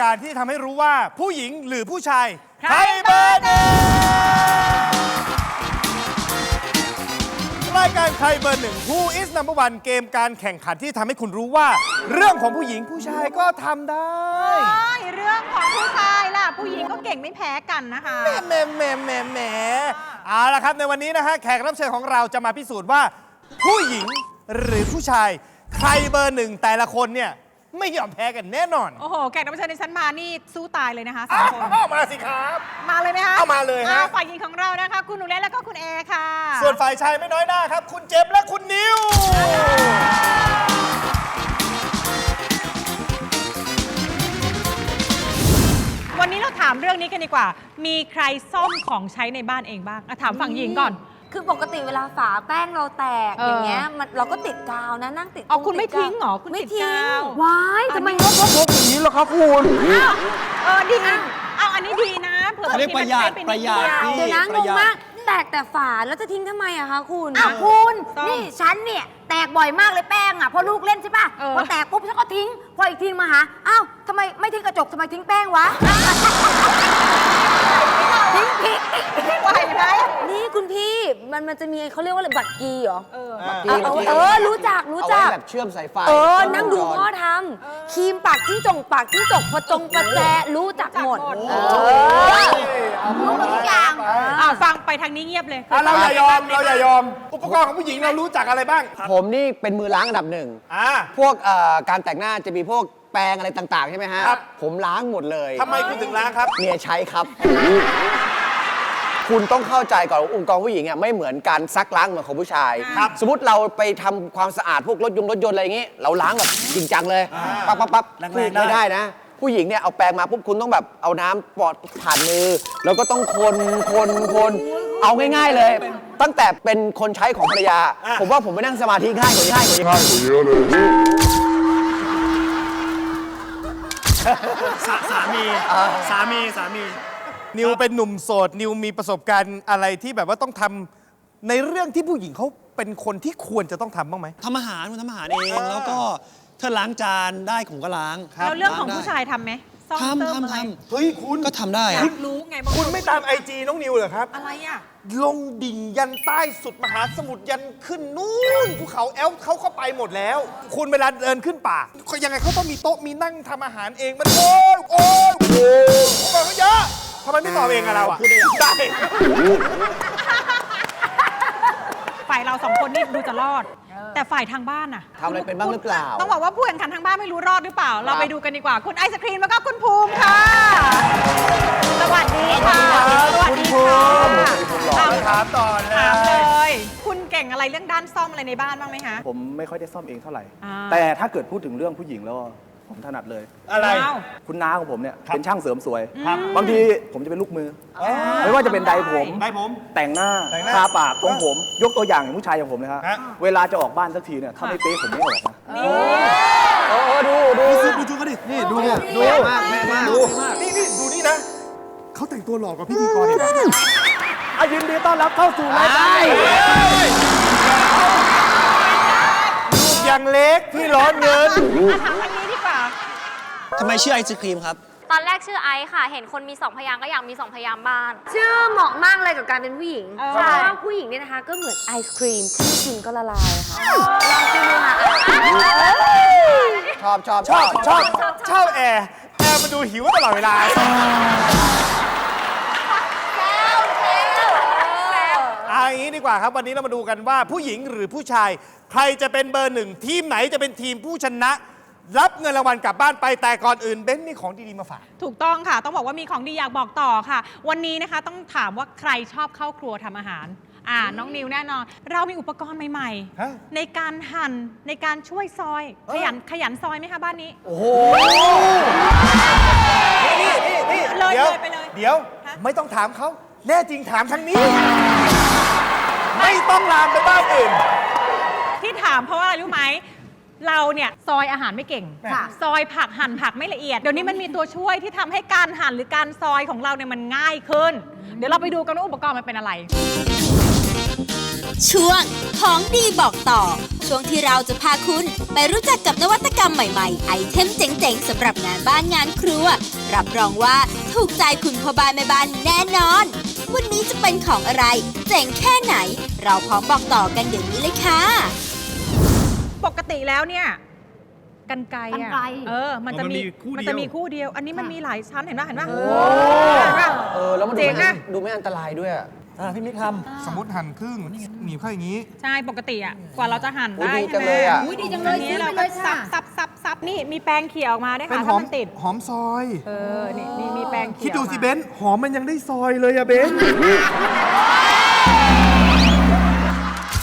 รายการที่ทำให้รู้ว่าผู้หญิงหรือผู้ชายใครเบอร์หนึ่งรายการใครเบอร์หนึ่ง Who is number one เกมการแข่งขันที่ทำให้คุณรู้ว่า เรื่องของผู้หญิงผู้ชายก็ทำได้ ใช่เรื่องของผู้ชายล่ะ ผู้หญิงก็เก่งไม่แพ้กันนะคะ แหมแหมแหมแหมเอาละครับในวันนี้นะฮะแขกรับเชิญของเราจะมาพิสูจน์ว่า ผู้หญิงหรือผู้ชาย ใครเบอร์หนึ่งแต่ละคนเนี่ย ไม่ยอมแพ้กันแน่นอนโอ้โหแขกรับเชิญในชั้นมานี่สู้ตายเลยนะคะสาอ้ามคนวมาสิครับ มาเลยไหมคะเอามาเลยฮะ อ่ฝ่ายหญิงของเรานะคะ คุณหนูเล็กแล้วก็คุณเอค่ะ ส่วนฝ่ายชายไม่น้อยหน้าครับ คุณเจมส์และคุณนิว วันนี้เราถามเรื่องนี้กันดีกว่า มีใครซ่อมของใช้ในบ้านเองบ้างอะถามฝั่งหญิงก่อน คือปกติเวลาฝาแป้งเราแตกเออออ ย่างเงี้ยมันเราก็ติดกาวนะนั่งติดอ๋อคุณติดไม่กาวทิ้งเหรอ คุณไม่ติดทิ้งกาวว้ายทำไมงกงกอย่างนี้เหรอครับคุณ เออดีเอาอันนี้ดีนะเผื่อเขาเรียกประหยัดบางทีประหยัดมันใช้ไปนิเดียวเดี๋ยวนะปงระงหยัด มาก แตกแต่ฝาแล้วจะทิ้งทำไมอะคะคุณ อ้าวคุณซ่อมนี่ฉันเนี่ยแตกบ่อยมากเลยแป้งอะเพราะลูกเล่นใช่ป่ะเออ พอแตกปุ๊บฉันก็ทิ้ง พออีกทีมาหาอ้าวทำไมไม่ทิ้งกระจกทำไมทิ้งแป้งวะ ทิ้งพริกไหวไหมนี่คุณพี่ มันมันจะมีเขาเรียกว่าอะไรบัตรกีเหรอเออบักเอกี้อบักกี้เออรู้จักรู้เอาจัไว้กแบบเชื่อมสายไฟเออชื่มนั่งดูวจรพ่อทำครีมปากจิ้งจงปากจิ้งจกประจงประแจรู้จักหมดรู้เอจักหมดอรู้หมดทุกอย่าง อ่าฟังไปทางนี้เงียบเลยอะเราอย่ายอม เราอย่ายอม อุปกรณ์ของผู้หญิงเรารู้จักอะไรบ้าง ผมนี่เป็นมือล้างอันดับหนึ่ง อ่า พวกเอ่อการแต่งหน้าจะมีพวกแปรงอะไรต่างๆ ใช่ไหมฮะ ครับ ผมล้างหมดเลยทำไมคุณถึงล้างครับ เมียใช้ครับ คุณต้องเข้าใจก่อนว่าองค์กรผู้หญิงอะไม่เหมือนการซักล้างเหมือนของผู้ชายครับสมมติเราไปทำความสะอาดพวกรถยงรถยนต์อะไรอย่างงี้ เราล้างแบบจริงจังเลยปั๊บปั๊บปั๊บแรงๆไม่ได้ ได้นะ ผู้หญิงเนี่ยเอาแปรงมาปุ๊บคุณต้องแบบเอาน้ำปอดผ่านมือ แล้วก็ต้องคนคนคนเอาง่าย ๆเลย ตั้งแต่เป็นคนใช้ของภรรยา ผมว่าผมไปนั่งสมาธิง่ายกว่านี้ง่ายกว่านี้ สาสามี สามี สามี นิวเป็นหนุ่มโสด นิวมีประสบการณ์อะไรที่แบบว่าต้องทำในเรื่องที่ผู้หญิงเขาเป็นคนที่ควรจะต้องทำบ้างไหม ทำอาหารผมทำอาหารเอง แล้วก็ถ้าล้างจานได้ผมก็ล้างแล้วเรื่องของผู้ชายทำไหมซ่อมทำเติมทำอะไรทเฮ้ยคุณำก็ทำได้อยาอะกรู้ไงบางคุณไม่ตามไอจีน้องนิวเหรอครับ อะไรอะ ลงดิ่งยันใต้สุดมหาสมุทรยันขึ้นนู่นภูเขาแอลป์เขาเข้าไปหมดแล้ว คุณเวลาเดินขึ้นป่าเขายังไงเขาต้องมีโต๊ะมีนั่งทำอาหารเองมันโอ้ยโอ้ยโอ้ยบอกเขาเยอะ ทำไมไม่ตอบเองอะเราอะได้ฝ่ายเราสองคนนี่ดูจะรอด แต่ฝ่ายทางบ้านน่ะทำอะไรเป็นบ้างหรือเปล่า ต้องบอกว่าผู้แข่งขันทางบ้านไม่รู้รอดหรือเปล่า เราครับไปดูกันดีกว่า คุณไอศครีมแล้วก็คุณภูมิค่ะ สวัสดีค่ะสวัสดีค่ะถามถามต่อเลถามเลย ย คุณเก่งอะไรเรื่องด้านซ่อมอะไรในบ้านบ้างไหมคะ ผมไม่ค่อยได้ซ่อมเองเท่าไหร่ อ่า แต่ถ้าเกิดพูดถึงเรื่องผู้หญิงแล้ว ผมถนัดเลย อะไรว้าว คุณน้าของผมเนี่ยเป็นช่างเสริมสวย ครับ บางทีผมจะเป็นลูกมืออไม่ว่าจะเป็นใดผม ได้ผม แต่งหน้าแต่งหน้าทาปากตรงผม ยกตัวอย่างอย่างผู้ชายอย่างผมนะฮะฮะ เวลาจะออกบ้านสักทีเนี่ยถ้าไม่เป๊ะผมไม่ออกนะนี่โอ้โหดูดูดูดูเขาดิ นี่ดูดูมากแม่มากดูนี่นี่ดูนี่นะ เขาแต่งตัวหล่อกว่าพิธีกรอีกนะอะยินดีต้อนรับเข้าสู่รายการลูกยังเล็กพี่ร้อนเงิน ทำไมชื่อไอศครีมครับ ตอนแรกชื่อไอซ์ค่ะ เห็นคนมีสองพยางค์ก็อยากมีสองพยางค์บ้านชื่อเหมาะมากเลยกับการเป็นผู้หญิงเออ เพราะว่าผู้หญิงเนี่ยนะคะก็เหมือนไอศครีมที่กินก็ละลายค่ะลองกินดูค่ะชอบชอบชอบชอบชอบแอร์แอร์มันดูหิวตลอดเวลา เอาอย่างนี้ดีกว่าครับวันนี้เรามาดูกันว่าผู้หญิงหรือผู้ชาย ใครจะเป็นเบอร์หนึ่งทีมไหนจะเป็นทีมผู้ชนะ รับเงินรางวัลกลับบ้านไปแต่ก่อนอื่นเบ้นมีของดีๆมาฝาก ถูกต้องค่ะ ต้องบอกว่ามีของดีอยากบอกต่อค่ะ วันนี้นะคะต้องถามว่าใครชอบเข้าครัวทำอาหาร อ่า น้องนิวแน่นอน เรามีอุปกรณ์ใหม่ฮะ ๆ ในการหั่นในการช่วยซอย ขยันขยันซอยไหมคะบ้านนี้ โอ้โหนี่นี่นี่เลยเดี๋ยวเลยไปเลยเดี๋ยวฮะ ไม่ต้องถามเขาแน่จริงถามทางนี้ ไม่ต้องลามไปบ้านอื่น ที่ถามเพราะว่าอะไรรู้ไหม เราเนี่ยซอยอาหารไม่เก่ง ค่ะ ซอยผักหั่นผักไม่ละเอียด เดี๋ยวนี้มันมีตัวช่วยที่ทำให้การหั่นหรือการซอยของเราเนี่ยมันง่ายขึ้น เดี๋ยวเราไปดูกันว่าอุปกรณ์มันเป็นอะไร ช่วงของดีบอกต่อคช่วงที่เราจะพาคุณไปรู้จักกับนวัตกรรมใหม่ๆ ไอเทมเจ๋งๆสำหรับงานบ้านงานครัว รับรองว่าถูกใจคุณพ่อบ้านแม่บ้านแน่นอน วันนี้จะเป็นของอะไร เจ๋งแค่ไหน เราพร้อมบอกต่อกันเดี๋ยวนี้เลยค่ะ ปกติแล้วเนี่ยกันไกรกรรอะไกรเออ มันจะมันมีมีคู่มันเดียวจะมีคู่เดียว อันนี้มันมีหลายชั้นเห็นไหมเห็นไหมโอ้เห็นปะเออ แล้วมันดูเจ๋งไม่อะ ดูไม่อันตรายด้วยอะอ่าพี่มิกทำสมมติหั่นครึ่งหนีบเข้าอย่างนี้ ใช่ปกติอะกว่าเราจะหั่นอุ๊ยได้ดีใช่จังไหมเลยอะอุ๊ยดีจังเลยอันนี้ซื้อเราไปก็เลยค่ะซับซับซับซับนี่มีแปรงเขี่ยออกมาด้วยเป็นค่ะหอถ้ามมันติด หอมซอย เออ นี่นี่มีแปรงเขี่ยคิดดูออกมาสิเบนซ์หอมมันยังได้ซอยเลยอะเบนซ์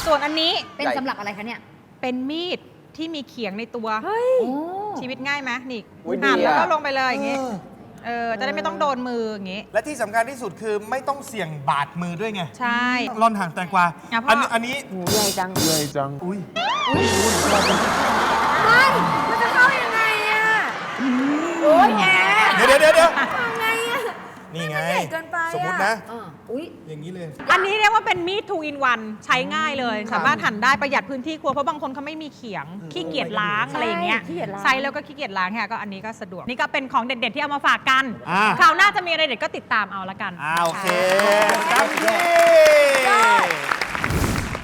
ส่วนอันนี้เป็นสำหรับอะไรคะเนี่ย เป็นมีดที่มีเขียงในตัวโอ้ชีวิตง่ายไหมนี่อุ๊ยดีหั่นแล้วก็อะ ลงไปเลยอย่างงี้ เออ จะได้ไม่ต้องโดนมืออย่างงี้ และที่สำคัญที่สุดคือไม่ต้องเสี่ยงบาดมือด้วยไงใช่ ร่อนห่างแตงกวาอะพ่ออันนี้อันนี้หูใหญ่จังใหญ่จัง อุ้ยมันจะเข้ายังไงอะ โอ้ยแอร์เดี๋ยวเดี๋ยวเดี๋ยว ญ่เกินไปอสมมตินะเอออุ้ยอย่างนี้เลย อันนี้เรียกว่าเป็นมีด two in one ใช้ง่ายเลย สามารถหั่นได้ประหยัดพื้นที่ครัวเพราะบางคนเขาไม่มีเขียงขี้เกียจล้างอะไรอย่างเงี้ยขี้เกียจล้าง ใช้แล้วก็ขี้เกียจล้างค่ะก็อันนี้ก็สะดวกนี่ก็เป็นของเด็ดๆที่เอามาฝากกันอ่า คราวหน้าจะมีอะไรเด็ดก็ติดตามเอาละกัน อ่าโอเคค่ะครับพี่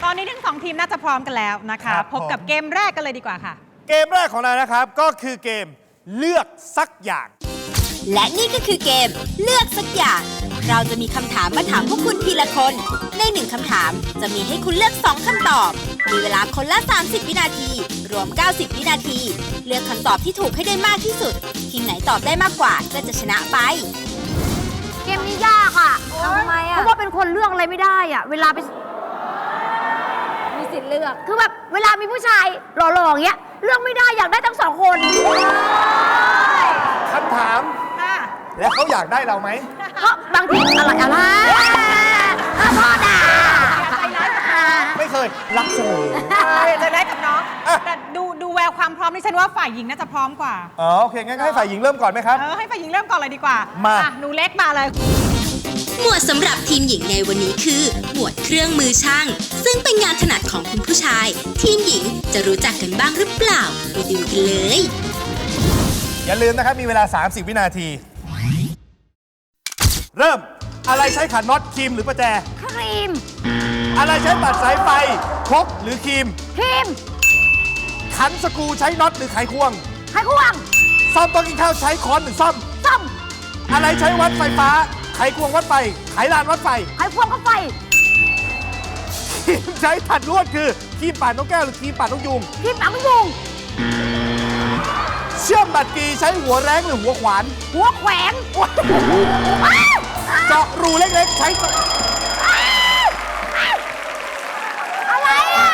ตอนนี้ทั้งสองทีมน่าจะพร้อมกันแล้วนะคะ ครับพบกับผม เกมแรกกันเลยดีกว่าค่ะ เกมแรกของเรานะครับก็คือเกมเลือกสักอย่าง และนี่ก็คือเกมเลือกสักอย่าง เราจะมีคำถามมาถามพวกคุณทีละคน ในหนึ่งคำถามจะมีให้คุณเลือก 2คำตอบ มีเวลาคนละ 30 วินาที รวม 90 วินาที เลือกคำตอบที่ถูกให้ได้มากที่สุด ทีมไหนตอบได้มากกว่าก็จะชนะไป เกมนี้ยากอะทำไมอะ เพราะว่าเป็นคนเลือกอะไรไม่ได้อะ เวลาไป มีสิทธิ์เลือก คือแบบเวลามีผู้ชายหล่อๆอย่างเงี้ย เลือกไม่ได้อยากได้ทั้งสองคน คำถามค่ะ แล้วเขาอยากได้เราไหม ก็บางทีอะไรอะไรอะพ่อด่าไม่เคย รักเสมอ จะได้กับน้อง อะ แต่ดูดูแววความพร้อมนี่ฉันว่าฝ่ายหญิงน่าจะพร้อมกว่า อ๋อโอเคงั้นก็ให้ฝ่ายหญิงเริ่มก่อนไหมครับ เออให้ฝ่ายหญิงเริ่มก่อนเลยดีกว่า มาอะหนูเล็กมาเลย หมวดสำหรับทีมหญิงในวันนี้คือ หมวดเครื่องมือช่าง ซึ่งเป็นงานถนัดของคุณผู้ชาย ทีมหญิงจะรู้จักกันบ้างหรือเปล่า ไปดูกันเลย อย่าลืมนะครับ มีเวลา 30 วินาที เริ่มอะไรใช้ขันน็อตครีมหรือประแจ ครีมอะไรใช้ตัดสายไฟครกหรือครีม ครีมขันสกรูใช้น็อตหรือไขควงไขควงซ่อมโต๊ะกินข้าวใช้ค้อนหรือซ่อม ส้มอะไรใช้วัดไฟฟ้า ไขควงวัดไฟ ไขลานวัดไฟไขควงก็ไฟครีมใช้ตัดลวดคือครีมปาดนกแก้วหรือครีมปาดนกยุงครีมปังยุง เชื่อมบัตรกีใช้หัวแรงหรือหัวขวาน หัวแขวนอ้าวเจาะรูเล็กๆ ใช้อะไรอะ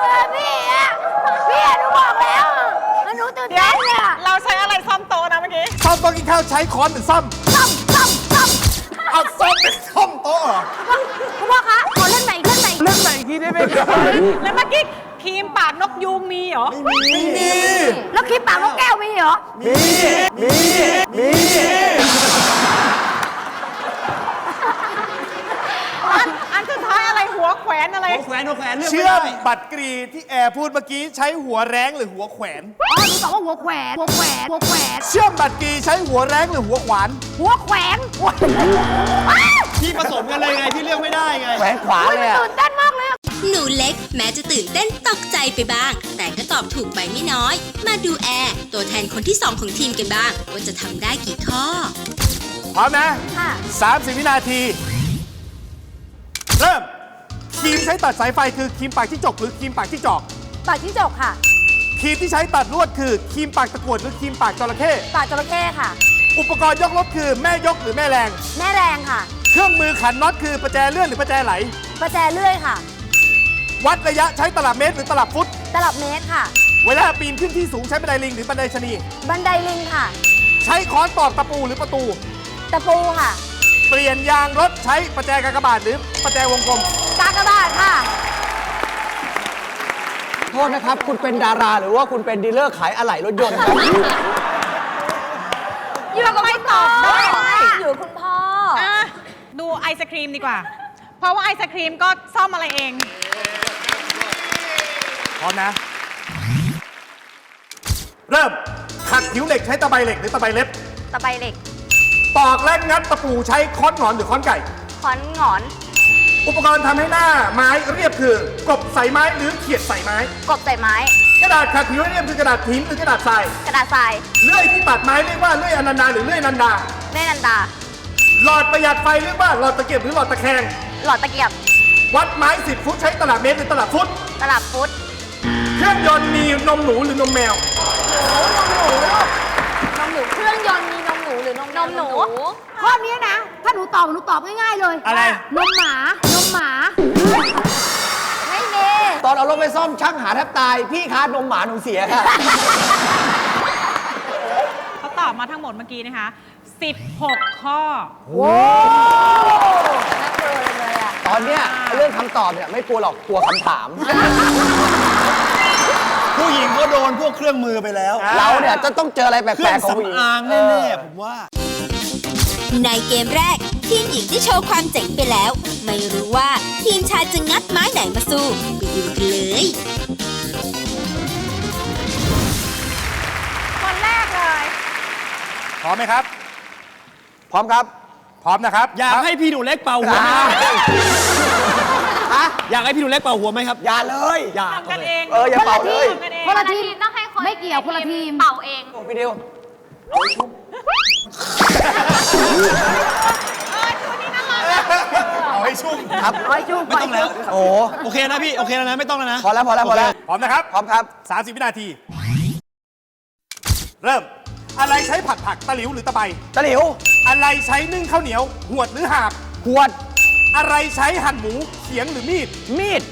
เออพี่อะพี่อะหนูบอกแล้วหนูตื่นเต้นเนี่ยเราใช้อะไรซ่อมโต๊ะนะเมื่อกี้ ซ่อมโต๊ะกินข้าวใช้ค้อนหรือซ่อมส้มส้มส้มเอาซ่อมเป็นซ่อมโต๊ะเหรอ แล้วเมื่อกี้ครีมปากนกยูงมีเหรอ ไม่มี แล้วคลิปปากนกแก้วมีเหรอ มี มี มี อันอันสุดท้ายอะไรหัวแขวนอะไรหัวแขวนหัวแขวนเลือกไม่เชื่อมได้บัตรกรีที่แอร์พูดเมื่อกี้ใช้หัวแรงหรือหัวแขวนอ๋อหนูตอบว่าหัวแขวนหัวแขวนหัวแขวนเชื่อมบัตรกรีใช้หัวแรงหรือหัวขวานหัวแขวนอ้าวที่ผสมกันเลยไงที่เลือกไม่ได้ไงแขวนขวาอุ๊ยเลมันยอะตื่นเต้นมากเลยอะ หนูเล็ก แม้จะตื่นเต้นตกใจไปบ้าง แต่ก็ตอบถูกไปไม่น้อย มาดูแอร์ตัวแทนคนที่ 2 ของทีมกันบ้าง ว่าจะทำได้กี่ข้อ พร้อมนะค่ะ 30 วินาที เริ่มครีมใช้ตัดสายไฟคือครีมปากจิ้งจกหรือครีมปากจิ้งจอกปากจิ้งจกค่ะ ครีมที่ใช้ตัดลวดคือครีมปากตะกรวดหรือครีมปากจระเข้ปากจระเข้ค่ะ อุปกรณ์ยกรถคือแม่ยกหรือแม่แรง แม่แรงค่ะ เครื่องมือขันน็อตคือประแจเลื่อนหรือประแจไหล ประแจเลื่อยค่ะ วัดระยะใช้ตลับเมตรหรือตลับฟุต ตลับเมตรค่ะ เวลาปีนขึ้นที่สูงใช้บันไดลิงหรือบันไดชะนี บันไดลิงค่ะ ใช้ค้อนตอกตะปูหรือประตู ตะปูค่ะ เปลี่ยนยางรถใช้ประแจกากบาทหรือประแจวงกลม กากบาทค่ะ โทษนะครับ คุณเป็นดาราหรือว่าคุณเป็นดีลเลอร์ขายอะไหล่รถยนต์ครับ อยู่ไม่ตอบได้อยู่คุณพ่อ อะดูไอศครีมดีกว่า เพราะว่าไอศครีมก็ซ่อมอะไรเอง พร้อมนะ เริ่ม ขัดผิวเหล็กใช้ตะไบเหล็กหรือตะไบเล็บ ตะไบเหล็กตอกและงัดตะปูใช้ค้อนหงอนหรือค้อนไก่ ค้อนหงอน อุปกรณ์ทำให้หน้าไม้เรียบคือกบใส่ไม้หรือเขียดใส่ไม้ กบใส่ไม้ กระดาษขัดผิวให้เรียบคือกระดาษหินหรือกระดาษทรายกระดาษทรายเลื่อยที่ตัดไม้เรียกว่าเลื่อยอนันดาหรือเลื่อยนันดา เล่นนันดา หลอดประหยัดไฟเรียกว่าหลอดตะเกียบหรือหลอดตะแคง หลอดตะเกียบ วัดไม้10ฟุตใช้ตลับเมตรหรือตลับฟุต ตลับฟุตเค รื่องยนต์มีนมหนูหรือนมแมว นมหนูเครื่องยนต์มีนมหนูหรือนมนมหนู ข้อนี้นะ ถ้าหนูตอบหนูตอบง่ายๆเลยอะไร นมหมานมหมา ไม่มี ตอนเอารถไปซ่อมช่างหาแทบตาย พี่คะนมหมาหนูเสียค่ะ เขาตอบมาทั้งหมดเมื่อกี้นะคะ 16 ข้อ ตอนเนี้ยเรื่องคำตอบเนี่ยไม่กลัวหรอกกลัวคำถาม ผู้หญิงก็โดนพวกเครื่องมือไปแล้ว เราเนี่ยจะต้องเจออะไรแปเครื่ลองกๆของผู้หญิงสำอางเอแน่อๆผมว่า ในเกมแรก ทีมหญิงได้โชว์ความเจ๋งไปแล้ว ไม่รู้ว่าทีมชายจะงัดไม้ไหนมาสู้ไปดูกันเลย คนแรกเลย พร้อมไหมครับ พร้อมครับ พร้อมนะครับอยากให้พี่หนูเล็กเป่าหัวไหมครับฮะอยากให้พี่หนูเล็กเป่าหัวไหมครับ อย่าเลย อยากทำกันเองเอออย่าเป่าเลยทำกันเอง คนละทีมต้องให้คนไม่เกี่ยวคนละทีม เป่าเองพี่เดียวเอาให้ชุ่มครับไม่ต้องแล้ว โอ้โอเคนะพี่ โอเคแล้วนะ ไม่ต้องแล้วนะ พอแล้วพอแล้วพอแล้วพร้อมนะครับ พร้อมครับ 30 วินาที เริ่ม อะไรใช้ผัดผักตะหลิวหรือตะไบ ตะหลิวอะไรใช้นึ่งข้าวเหนียว หวดหรือหาบ ขวด อะไรใช้หั่นหมู เขียงหรือมีด มีด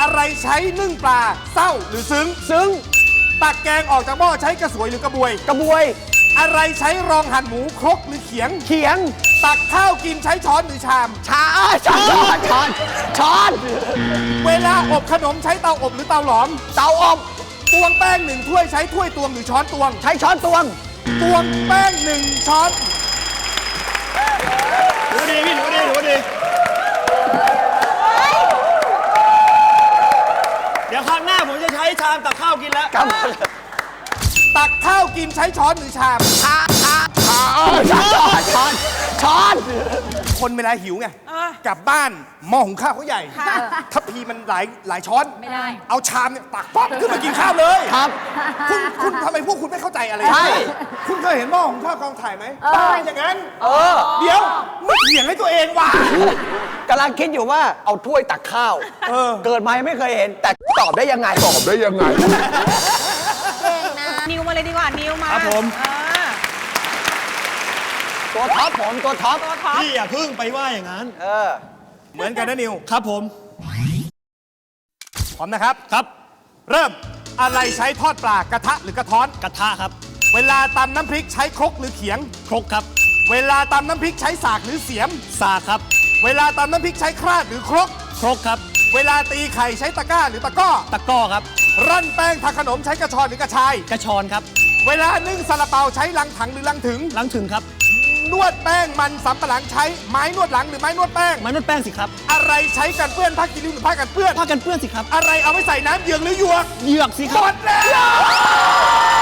อะไรใช้นึ่งปลาเศร้าหรือซึ้ง ซึ้งตักแกงออกจากหม้อใช้กระสวยหรือกระบวย กระบวย อะไรใช้รองหั่นหมูครกหรือเขียง เขียง ตักข้าวกินใช้ช้อนหรือชาม ชาอ้าช้อนช้อนช้อน เวลาอบขนมใช้เตาอบหรือเตาหลอม เตาอบตวงแป้งหนึ่งถ้วยใช้ถ้วยตวงหรือช้อนตวง ใช้ช้อนตวง ตวงแป้งหนึ่งช้อนามตักข้าวกินแล้วครับตักข้าวกินใช้ช้อนหรือชามชาชาชาเออช้อนช้อนช้อน คนเวลาหิวไงอะกลับบ้านหม้อหุงข้าวเขาใหญ่ค่ะทัพพีมันหลายหลายช้อนไม่ได้เอาชามเนี่ยตักป๊อปขึ้นมากินข้าวเลยครับ คุณคุณทำไมพวกคุณไม่เข้าใจอะไรใช่คุณเคยเห็นหม้อหุงข้าวกองถ่ายไหมเป็นอย่างนั้น เออ เดี๋ยวไม่เถียงให้ตัวเองว่ะกำลังคิดอยู่ว่าเอาถ้วยตักข้าวเออเกิดมายังไม่เคยเห็นแต่ ตอบได้ยังไงตอบได้ยังไง นิวมาเลยดีกว่า นิวมาครับผม เออ ตัวท็อปผมตัวท็อปตัวท็อปพี่อย่าพึ่งไปว่าอย่างนั้น เออ เหมือนกันนะนิว ครับผม พร้อมนะครับ ครับ เริ่ม อะไรใช้ทอดปลากระทะหรือกระท้อน กระทะครับ เวลาตำน้ำพริกใช้ครกหรือเขียง ครกครับ เวลาตำน้ำพริกใช้สากหรือเสียม สากครับ เวลาตำน้ำพริกใช้คราดหรือครก ครกครับ เวลาตีไข่ใช้ตะกร้าหรือตะกร้อ ตะกร้อครับ ร่อนแป้งทาขนมใช้กระชอนหรือกระชาย กระชอนครับ เวลานึ่งซาลาเปาใช้ลังถังหรือลังถึง ล้างถึงครับ นวดแป้งมันสำปะหลังใช้ไม้นวดหลังหรือไม้นวดแป้ง ไม้นวดแป้งสิครับ อะไรใช้กันเปื้อนผ้ากิริ้วหรือผ้ากันเปื้อน ผ้ากันเปื้อนสิครับ อะไรเอาไว้ใส่น้ำเหยืองหรือหยวก เหยือกสิคหมรับ ดแล้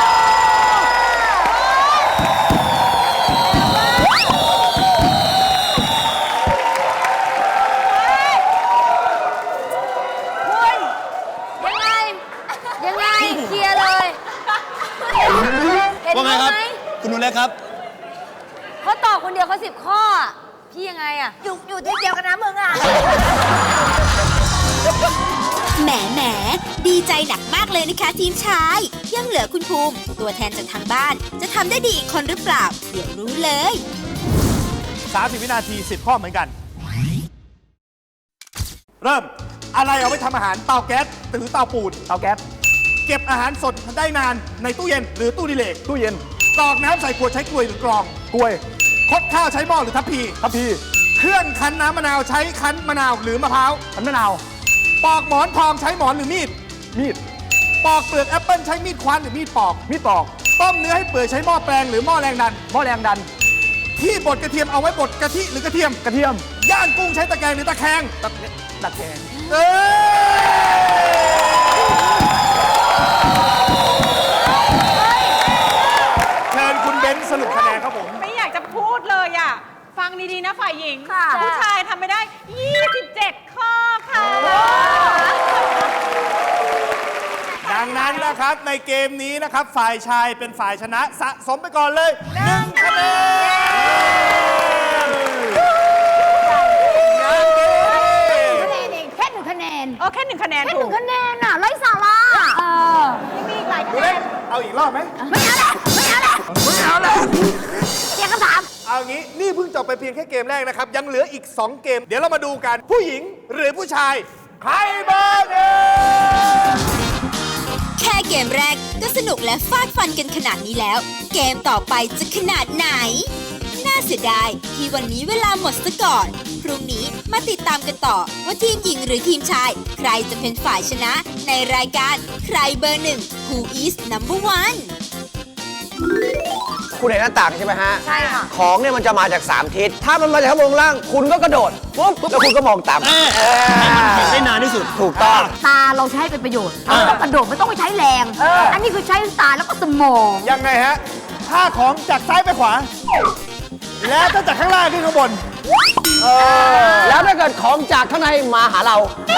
ว เล็กครับ เขาตอบคนเดียวเขาสิบข้ออะพี่ยังไงอะ อยู่อยู่ที่เดียวกันนะมึงอะ แหมแหมดีใจหนักมากเลยนะคะทีมชาย ยังเหลือคุณภูมิ ตัวแทนจากทางบ้าน จะทำได้ดีอีกคนหรือเปล่า เดี๋ยวรู้เลย 30 วินาที 10 ข้อเหมือนกัน เริ่มอะไรเอาไว้ทำอาหารเตาแก๊สหรือเตาปูน เตาแก๊ส เก็บอาหารสดได้นานในตู้เย็นหรือตู้ดิเลกตู้เย็น กรอกน้ำใส่ขวดใช้กลวยหรือกรอง กล้วยคดข้าวใช้หม้อหรือทัพพี ทัพพีเครื่องคั้นน้ำมะนาวใช้คั้นมะนาวหรือมะพร้าว ขันมะนาว ปอกหมอนทองใช้หมอนหรือมีด มีด ปอกเปลือกแอปเปิลใช้มีดควานหรือมีดปอก มีดปอก ต้มเนื้อให้เปื่อยใช้หม้อแปลงหรือหม้อแรงดัน หม้อแรงดัน ที่บดกระเทียมเอาไว้บดกะทิหรือกระเทียม กระเทียม ย่างกุ้งใช้ตะแกรงหรือตะแคง ตะตะแกรง เอ้ยายหญิง ค่ะ ผู้ชายทำไม่ได้ 27 ข้อค่ะดังนั้นนะครับในเกมนี้นะครับฝ่ายชายเป็นฝ่ายชนะสะสมไปก่อนเลยหนึ่งคะแนนงานดีคะแนนเองแค่หนึ่งคะแนนโอแค่หนึ่งคะแนนแค่หถูนึ่ก งคะแนนน่ะไร้สาระเออยังมีอีกหลายคะดูแนเล่นนเอาอีกรอบไหม ไม่เอาละไม่เอาละ ไม่เอาละเรียกคำถามเอางี้นี่เพิ่งจบไปเพียงแค่เกมแรกนะครับ ยังเหลืออีก 2 เกม เดี๋ยวเรามาดูกันผู้หญิงหรือผู้ชาย ใครเบอร์หนึ่งแค่เกมแรกก็สนุกและฟาดฟันกันขนาดนี้แล้ว เกมต่อไปจะขนาดไหน น่าเสียดายที่วันนี้เวลาหมดซะก่อน พรุ่งนี้มาติดตามกันต่อว่าทีมหญิงหรือทีมชาย ใครจะเป็นฝ่ายชนะในรายการใครเบอร์หนึ่ง Who is number one คุณเห็นหน้าต่างใช่ไหมฮะใช่ค่ะ ของเนี่ยมันจะมาจาก 3 ทิศ ถ้ามันมาจากข้างบนข้างล่าง คุณก็กระโดดปุ๊บแล้วคุณก็มองต่ำเออเออเห็นได้นานที่สุด ถูกต้อง ตาเราใช้เป็นประโยชน์เราต้องกระโดดไม่ต้องไปใช้แรง อันนี้คือใช้ตาแล้วก็สมอง ยังไงฮะถ้าของจากซ้ายไปขวา แล้วถ้าจากข้างล่างขึ้นข้างบน แล้วถ้าเกิดของจากข้างในมาหาเราเ